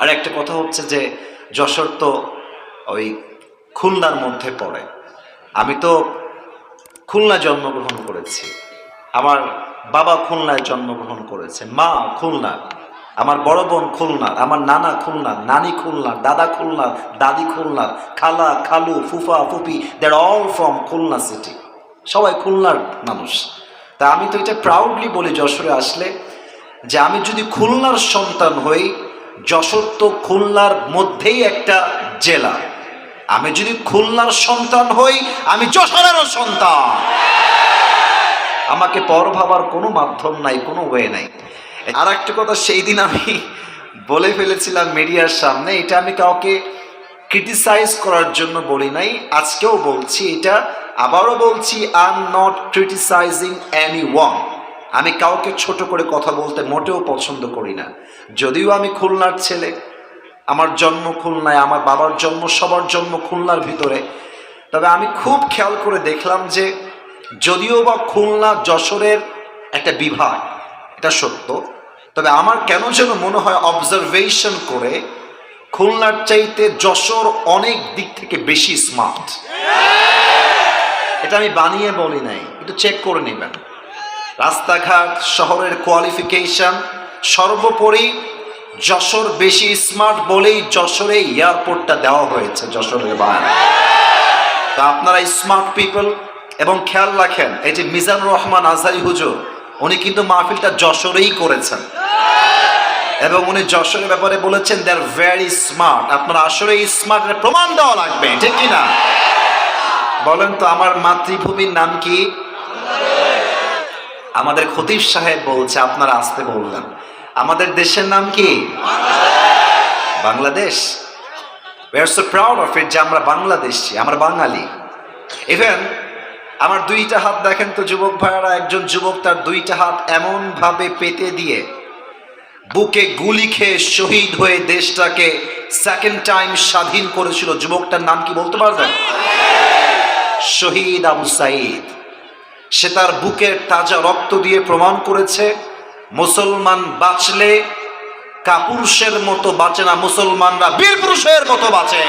আর একটা কথা হচ্ছে যে যশোর তো ওই খুলনার মধ্যে পড়ে। আমি তো খুলনায় জন্মগ্রহণ করেছি। আমার বাবা খুলনায় জন্মগ্রহণ করেছে, মা খুলনা, আমার বড় বোন খুলনার আমার নানা খুলনার নানি খুলনার দাদা খুলনার দাদি খুলনার খালা, খালু, ফুফা, ফুপি they're all from Khulna city সবাই খুলনার মানুষ। তা আমি তো এটা প্রাউডলি বলি যশোরে আসলে যে আমি যদি খুলনার সন্তান হই যশোর তো খুলনার মধ্যেই একটা জেলা। আমি যদি খুলনার সন্তান হই, আমি যশোরেরও সন্তান। আমাকে পর ভাবার কোনো মাধ্যম নাই, কোনো ওয়ে নাই। আর একটা কথা সেই দিন আমি বলে ফেলেছিলাম মিডিয়ার সামনে, এটা আমি কাউকে ক্রিটিসাইজ করার জন্য বলি নাই, আজকেও বলছি এটা, আবারও বলছি I am not criticising anyone আমি কাউকে ছোট করে কথা বলতে মোটেও পছন্দ করি না। যদিও আমি খুলনার ছেলে, আমার জন্ম খুলনায়, আমার বাবার জন্ম, সবার জন্ম খুলনার ভিতরে। তবে আমি খুব খেয়াল করে দেখলাম যে যদিও বা খুলনা যশোরের একটা বিভাগ, এটা সত্য, তবে আমার কেন যেন মনে হয় অবজারভেশন করে খুলনার চাইতে যশোর অনেক দিক থেকে বেশি স্মার্ট এটা আমি বানিয়ে বলি নাই, একটু চেক করে নেবেন। রাস্তাঘাট, শহরের কোয়ালিফিকেশন সর্বোপরি যশোর বেশি স্মার্ট বলেই যশোরে এয়ারপোর্টটা দেওয়া হয়েছে, যশোরের বাইরে। তা আপনারা স্মার্ট পিপল এবং খেয়াল রাখেন, এই যে মিজানুর রহমান আজহারি হুজুর, উনি কিন্তু মাহফিলটা যশোরেই করেছেন। এবং উনি যশোরের ব্যাপারে বলেছেন দে আর ভেরি স্মার্ট আপনারা আসলে স্মার্টের প্রমাণ দেওয়া লাগবে, ঠিক কি না বলেন তো, আমার মাতৃভূমির নাম কি? আমাদের খতিব সাহেব বলছে আপনারা আসতে বললেন। আমাদের দেশের নাম কি? Bangladesh. We are so proud of it যে আমরা বাংলাদেশি আমরা বাঙালি। ইভেন আমার দুইটা হাত দেখেন তো যুবক ভাইয়ারা একজন যুবক তার দুইটা হাত এমন ভাবে পেতে দিয়ে বুকে গুলি খেয়ে শহীদ হয়ে দেশটাকে সেকেন্ড টাইম স্বাধীন করেছিল। যুবকটার নাম কি বলতে পারবেন? শহীদ আবু সাইদ। সে তার বুকের তাজা রক্ত দিয়ে প্রমাণ করেছে, মুসলমান বাঁচলে কাপুরুষের মতো বাঁচে না, মুসলমানরা বীর পুরুষের মতো বাঁচে।